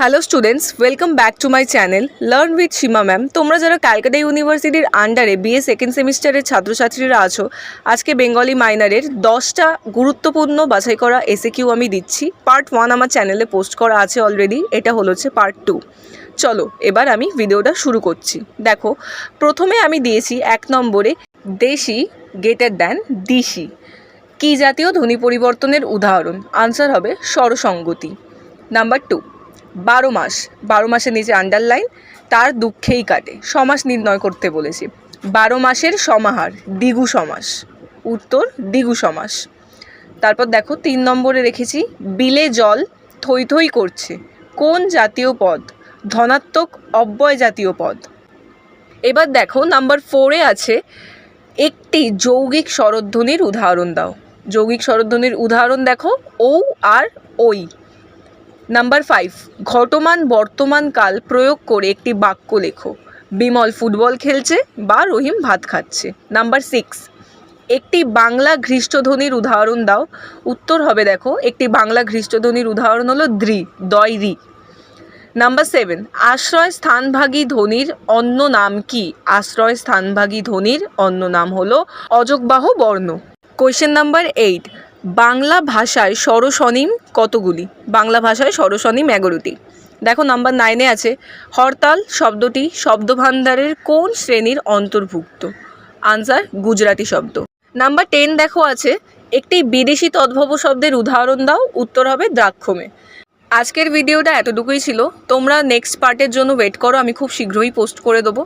Hello students welcome back to my channel learn with Seema ma'am তোমরা যারা ক্যালকাটা ইউনিভার্সিটির আন্ডারে বিএ সেকেন্ড সেমিস্টারের ছাত্রছাত্রীরা আছো, আজকে বেঙ্গলি মাইনারের দশটা গুরুত্বপূর্ণ বাছাই করা এসে কিউ আমি দিচ্ছি। পার্ট ওয়ান আমার চ্যানেলে পোস্ট করা আছে অলরেডি এটা হলো হচ্ছে পার্ট টু চলো, এবার আমি ভিডিওটা শুরু করছি। দেখো, প্রথমে আমি দিয়েছি এক নম্বরে দেশি গেটার দ্যান দিশি। কী জাতীয় ধ্বনি পরিবর্তনের উদাহরণ? আনসার হবে স্বরসঙ্গতি। নাম্বার টু বারো মাস, বারো মাসের নিচে আন্ডারলাইন তার দুঃখেই কাটে। সমাস নির্ণয় করতে বলেছি। বারো মাসের সমাহার, দ্বিগু সমাস। উত্তর, দ্বিগু সমাস। তারপর দেখো, তিন নম্বরে রেখেছি, বিলে জল থই থই করছে। কোন জাতীয় পদ? ধনাত্মক অব্যয় জাতীয় পদ। এবার দেখো নাম্বার ফোরে আছে, একটি যৌগিক স্বরধ্বনির উদাহরণ দাও। যৌগিক স্বরধ্বনির উদাহরণ দেখো ও আর ওই নাম্বার ফাইভ ঘটমান বর্তমান কাল প্রয়োগ করে একটি বাক্য লেখো। বিমল ফুটবল খেলছে বা রহিম ভাত খাচ্ছে। নাম্বার সিক্স একটি বাংলা ঘৃষ্টধ্বনির উদাহরণ দাও। উত্তর হবে দেখো, একটি বাংলা ঘৃষ্টধ্বনির উদাহরণ হলো দ্রি, দয় রি। নাম্বার সেভেন আশ্রয় স্থানভাগী ধ্বনির অন্য নাম কি? আশ্রয় স্থানভাগী ধ্বনির অন্য নাম হলো অযোগবাহ বর্ণ। কোয়েশ্চেন নাম্বার এইট বাংলা ভাষায় স্বরস্বনিম কতগুলি? বাংলা ভাষায় স্বরস্বনিম এগারোটি। দেখো নাম্বার নাইনে আছে, হরতাল শব্দটি শব্দভাণ্ডারের কোন শ্রেণির অন্তর্ভুক্ত? আনসার গুজরাটি শব্দ। নাম্বার টেন দেখো আছে, একটি বিদেশি তদ্ভব শব্দের উদাহরণ দাও, উত্তর হবে দ্রাক্ষমে। আজকের ভিডিওটা এতটুকুই ছিল। তোমরা নেক্সট পার্টের জন্য ওয়েট করো, আমি খুব শীঘ্রই পোস্ট করে দেবো।